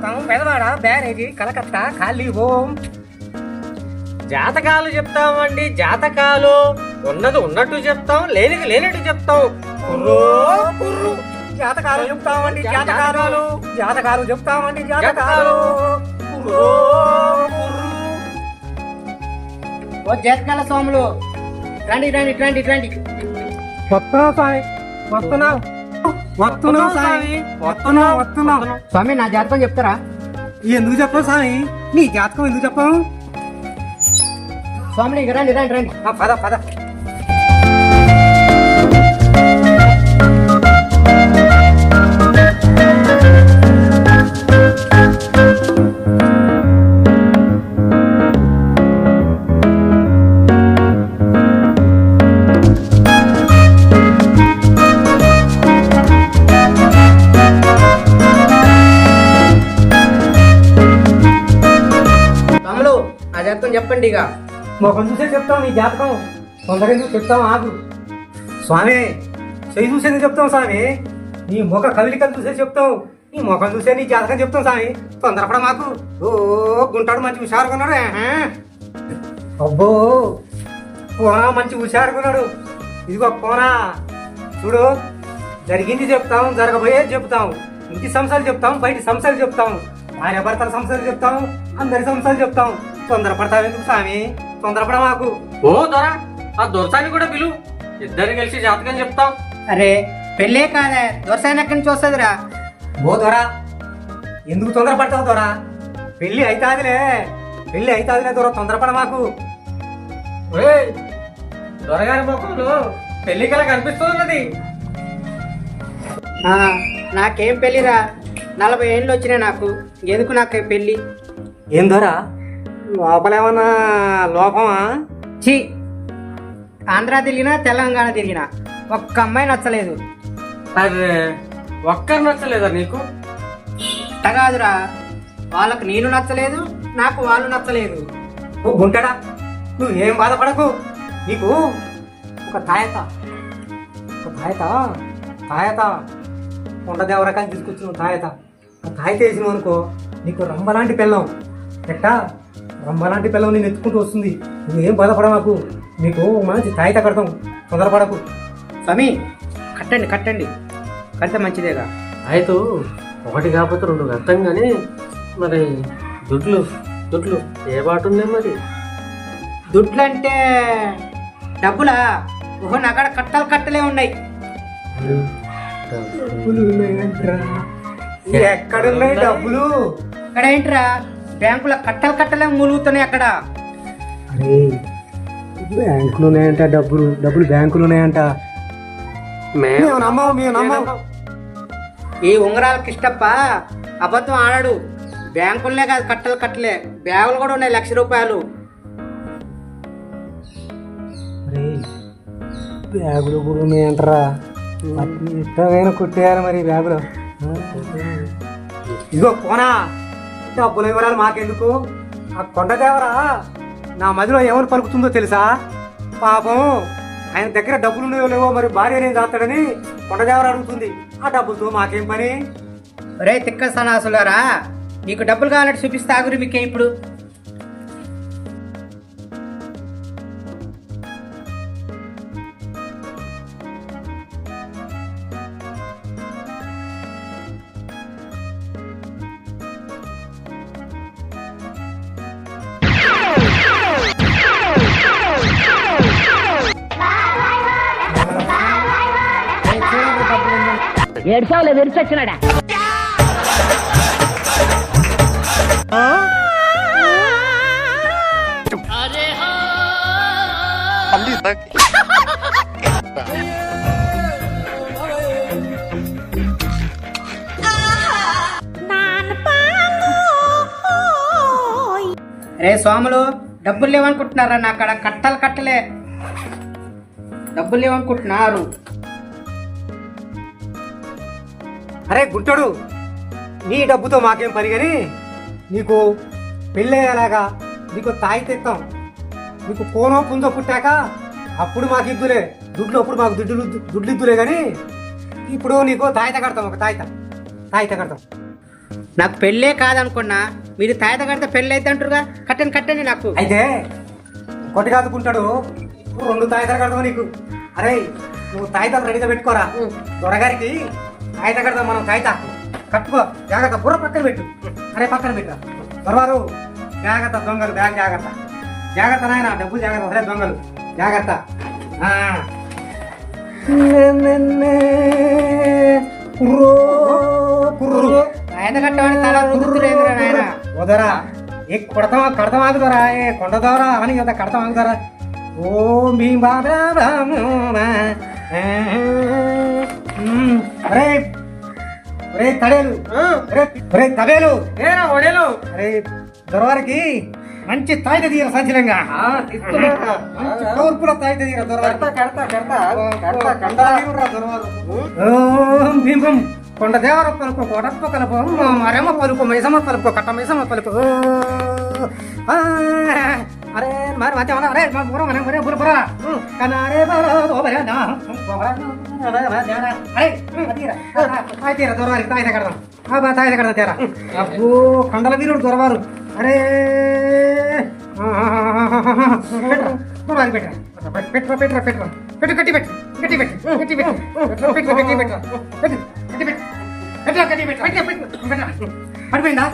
స్వాగతం పెదవాడ బ్యారేజీ కలకత్తా ఖాళీ ఓం. జాతకాలు చెప్తామండి జాతకాలు. ఉన్నది ఉన్నట్టు చెప్తాం లేనిది లేనట్టు చెప్తాం. కుర్రు జాతకాలు చెప్తామండి జాతకాలు. జాతకాలు చెప్తామండి జాతకాలు. ఓ జాతకాల స్వాములు. రండి రండి రండి రండి. వస్తున్నావు స్వామి వస్తున్నావు వస్తున్నావు స్వామి వస్తున్నావు వస్తున్నావు స్వామి నా జాతకం చెప్తారా? ఎందుకు చెప్పావు స్వామి నీ జాతకం ఎందుకు చెప్పావు? స్వామిని ఇక రండి రండి రండి. ఆ, పద పద. జాతకం చెప్పండి ఇక. మొఖం చూసే చెప్తాం నీ జాతకం. తొందరగా చూసి చెప్తాం ఆగు. స్వామి చెయ్యి చూసేది చెప్తాం స్వామి? నీ ముఖ కవిలికలు చూసే చెప్తాం. నీ ముఖం చూసే నీ జాతకం చెప్తాం స్వామి. తొందరపడ మాకు ఓ గుంటాడు మంచి హుషారుకున్నాడు. అబ్బో పోనా మంచి హుషారుకున్నాడు. ఇదిగో పోనా చూడు జరిగింది చెప్తాం జరగబోయేది చెప్తాం. ఇంటి సంస్థలు చెప్తాం బయట సంస్థలు చెప్తాం. భార్య భర్తల సంస్థలు చెప్తాం అందరి సంస్థలు చెప్తాం. తొందరపడతావు ఎందుకు స్వామి? తొందరపడ మాకు ఓ దొర ఆ దొరసాన్ని కూడా పిలు. ఇద్దరు కలిసి జాతకం చెప్తాం. అరే పెళ్ళే కాదే. దొరసాయన ఎక్కడి నుంచి వస్తుందిరా? ఓ దొరా ఎందుకు తొందరపడతావు దొరా? పెళ్ళి అయితాదిలే. పెళ్ళి అయితాదిలే దొర తొందరపడ మాకు ఒరేయ్, దొరగారి ముఖంలో పెళ్ళి కల కనిపిస్తున్నది ఆ, నాకేం పెళ్ళిరా? నలభై ఏళ్ళు వచ్చినాయి నాకు. ఎందుకు నాకు పెళ్ళి? ఏం దొరా? లోపలేమన్నా లోపమా? చి ఆంధ్ర తిరిగినా తెలంగాణ తిరిగినా ఒక్క అమ్మాయి నచ్చలేదు. అరే ఒక్కరు నచ్చలేదా నీకు? కాదురా వాళ్ళకు నేను నచ్చలేదు నాకు వాళ్ళు నచ్చలేదు. ఓ గుంటడా నువ్వు ఏం బాధపడకు. నీకు ఒక తాయత. ఒక తాయత? తాయత? కొండదేవరకాన్ని తీసుకొచ్చిన తాయత? ఆ తాయత వేసినావు అనుకో నీకు రంబలాంటి పిల్లం ఎట్టా రంబలాంటి పిల్లం నేను ఎత్తుకుంటూ వస్తుంది. నువ్వేం బాధపడ మాకు. నీకు మంచి తాయత కడతాం. తొందరపడకు. స్వామి కట్టండి కట్టండి. కడితే మంచిదేగా. అయితే ఒకటి కాకపోతే రెండు అర్థం కానీ మరి దుడ్లు దుడ్లు ఏ బాట ఉంది మరి? దుడ్లు అంటే డబ్బులా? ఓహో నగడ కట్టలు కట్టలే ఉన్నాయి. డబ్బులు ఎక్కడున్నాయి డబ్బులు? ఇక్కడ ఏంట్రా? బ్యాంకులో కట్టలు కట్టలే మూలుగుతున్నాయి అక్కడ. అరే బ్యాంకులు ఉన్నాయంట డబ్బులు డబ్బులు బ్యాంకులు ఉన్నాయంట. మేము మేము నమ్మం మేము నమ్మం. ఈ ఉంగరాల కిష్టప్ప అబద్ధం ఆడాడు. బ్యాంకులనే కాదు కట్టలు కట్టలే. బ్యాగులు కూడా ఉన్నాయి లక్ష రూపాయలు. అరే బ్యాగులు కూడా ఉన్నాయంటరా. ఇష్టమైన కుట్టేయాలి మరి బ్యాగులు. ఇదిగో పోనా డబ్బుల వివరాలు మాకెందుకు? ఆ కొండదేవరా నా మదిలో ఏమని పలుకుతుందో తెలుసా? పాపం ఆయన దగ్గర డబ్బులు ఉన్నాయో లేవో మరి భార్య నేను దాస్తాడని కొండదేవర అడుగుతుంది. ఆ డబ్బులతో మాకేం పని? ఒరే తిక్క సనాసులారా మీకు డబ్బులు కావాలంటే చూపిస్తే ఆగురు మీకే ఇప్పుడు? ఏడ్చావులే విరిచొచ్చినాడా రే స్వాములు డబ్బులు లేవనుకుంటున్నారా నా అక్కడ కట్టలు కట్టలే. డబ్బులు లేవనుకుంటున్నారు. అరే గుంటడు నీ డబ్బుతో మాకేం పని కానీ నీకు పెళ్ళయ్యేలాగా నీకు తాయి తెస్తాం నీకు కోనో పుంజో పుట్టాక అప్పుడు మాకు ఇద్దులే దుడ్లు అప్పుడు మాకు దుడ్లు దుడ్లు ఇద్దులే కానీ ఇప్పుడు నీకు తాయిత కడతాం ఒక తాయిత తాయిత కడతాం. నాకు పెళ్ళే కాదనుకున్నా మీరు తాయత కడితే పెళ్ళి అయితే అంటారుగా కట్టండి కట్టండి నాకు. అయితే కొట్టి కాదుకుంటాడు రెండు తాయితాలు కడతావు నీకు. అరే నువ్వు తాయితాలు రెడీగా పెట్టుకోరా. దొరగారికి తాయిత కడతాం మనం తాయిత కట్టుకో జాగ్రత్త బుర్ర పక్కన పెట్టు. అరే పక్కన పెట్టు. దొరవారు జాగ్రత్త దొంగలు బ్యాగ్ జాగ్రత్త. జాగ్రత్త నాయన డబ్బు జాగ్రత్త అరే దొంగలు. జాగ్రత్త. ఆ. కుర్రో, కుర్రు. తాయత కట్టమని తల గుర్తులేదురా నాయన. ఓదరా ఏ కొడతాం కడతాం ఆగుదరా ఏ కొండ దోరా అని కదా కడతాం ఆగుదరా ఓ మీ బాబా. అరే తడేలు. అరే తడేలు ఏరా ఒడేలు. అరే దొరవారికి మంచి తాయిత తీర సంచలంగా పవర్ఫుల్ తాయిత తీర ఓం భీం భీం కొండ దేవర పలుకు కొడప్ప కలుపు. మరేమ పలుకు మైసమ్మ పలుకు కట్ట మైసమ్మ పలుకు ఓ, ఆ, అరే మరి మధ్య మన అరే మా బుర్ర మన బుర్ర బుర్ర బుర్ర కనారే బరో దో బరే నా బొర అరే అరే తీరా తాయి తీరా దొరవారి తాయి కడదాం ఆ బా తాయి కడదాం తీరా అబ్బో కొండల వీరుడు దొరవారు అరే దొరవారి పెట్టరా పెట్రా పెట్రా పెట్రా పెట్టు కట్టి పెట్టు కట్టి పెట్టు కట్టి పెట్టు పెట్టు పెట్టు కట్టి పెట్టు పెట్టు కట్టి పెట్టు పెట్టు కట్టి పెట్టు పెట్టు పెట్టు పెట్టు పడిపోయిందా